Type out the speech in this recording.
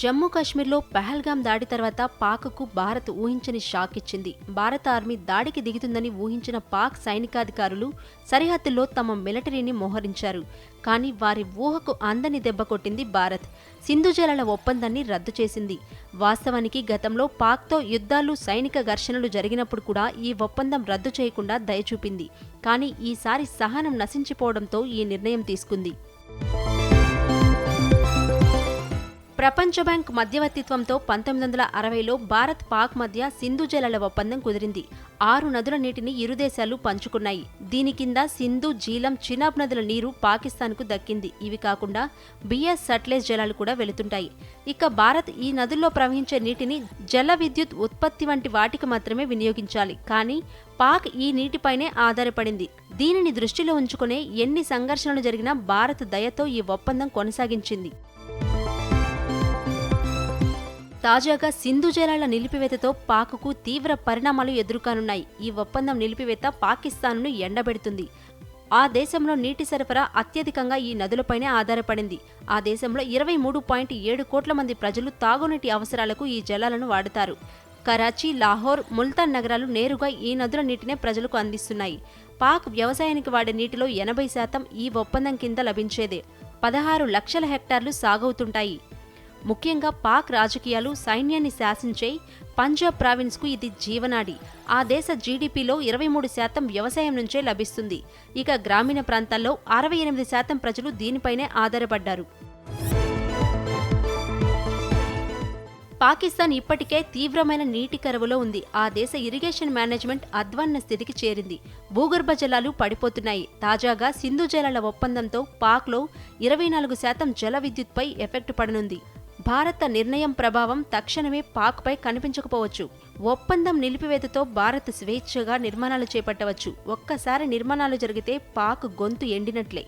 జమ్మూ కాశ్మీర్లో పహల్గాం దాడి తర్వాత పాక్కు భారత్ ఊహించని షాక్ ఇచ్చింది. భారత ఆర్మీ దాడికి దిగుతుందని ఊహించిన పాక్ సైనికాధికారులు సరిహద్దుల్లో తమ మిలిటరీని మోహరించారు. కానీ వారి ఊహకు అందని దెబ్బ కొట్టింది భారత్. సింధు జలాల ఒప్పందాన్ని రద్దు చేసింది. వాస్తవానికి గతంలో పాక్తో యుద్ధాలు సైనిక ఘర్షణలు జరిగినప్పుడు కూడా ఈ ఒప్పందం రద్దు చేయకుండా దయచూపింది కానీ ఈసారి సహనం నశించిపోవడంతో ఈ నిర్ణయం తీసుకుంది. ప్రపంచ బ్యాంక్ మధ్యవర్తిత్వంతో పంతొమ్మిది వందల అరవైలో భారత్ పాక్ మధ్య సింధు జలాల ఒప్పందం కుదిరింది. ఆరు నదుల నీటిని ఇరు దేశాలు పంచుకున్నాయి. దీని కింద సింధు జీలం చినాబ్ నదుల నీరు పాకిస్తాన్కు దక్కింది. ఇవి కాకుండా బిఎస్ సట్లేజ్ జలాలు కూడా వెళుతుంటాయి. ఇక భారత్ ఈ నదుల్లో ప్రవహించే నీటిని జల విద్యుత్ ఉత్పత్తి వంటి వాటికి మాత్రమే వినియోగించాలి. కానీ పాక్ ఈ నీటిపైనే ఆధారపడింది. దీనిని దృష్టిలో ఉంచుకునే ఎన్ని సంఘర్షణలు జరిగినా భారత్ దయతో ఈ ఒప్పందం కొనసాగించింది. తాజాగా సింధు జలాల నిలిపివేతతో పాక్కు తీవ్ర పరిణామాలు ఎదుర్కానున్నాయి. ఈ ఒప్పందం నిలిపివేత పాకిస్తాన్ను ఎండబెడుతుంది. ఆ దేశంలో నీటి సరఫరా అత్యధికంగా ఈ నదులపైనే ఆధారపడింది. ఆ దేశంలో ఇరవై మూడు పాయింట్ ఏడు కోట్ల మంది ప్రజలు తాగునీటి అవసరాలకు ఈ జలాలను వాడుతారు. కరాచీ లాహోర్ ముల్తాన్ నగరాలు నేరుగా ఈ నదుల నీటినే ప్రజలకు అందిస్తున్నాయి. పాక్ వ్యవసాయానికి వాడే నీటిలో ఎనభై శాతం ఈ ఒప్పందం కింద లభించేదే. పదహారు లక్షల హెక్టార్లు సాగవుతుంటాయి. ముఖ్యంగా పాక్ రాజకీయాలు సైన్యాన్ని శాసించే పంజాబ్ ప్రావిన్స్కు ఇది జీవనాడి. ఆ దేశ జీడిపిలో ఇరవై మూడు శాతం వ్యవసాయం నుంచే లభిస్తుంది. ఇక గ్రామీణ ప్రాంతాల్లో అరవై ఎనిమిది శాతం ప్రజలు దీనిపైనే ఆధారపడ్డారు. పాకిస్తాన్ ఇప్పటికే తీవ్రమైన నీటి కరువులో ఉంది. ఆ దేశ ఇరిగేషన్ మేనేజ్మెంట్ అధ్వాన్న స్థితికి చేరింది. భూగర్భ జలాలు పడిపోతున్నాయి. తాజాగా సింధు జలాల ఒప్పందంతో పాక్లో ఇరవై నాలుగు శాతం జల విద్యుత్పై ఎఫెక్ట్ పడనుంది. భారత నిర్ణయం ప్రభావం తక్షణమే పాక్పై కనిపించకపోవచ్చు. ఒప్పందం నిలిపివేతతో భారత్ స్వేచ్ఛగా నిర్మాణాలు చేపట్టవచ్చు. ఒక్కసారి నిర్మాణాలు జరిగితే పాక్ గొంతు ఎండినట్లే.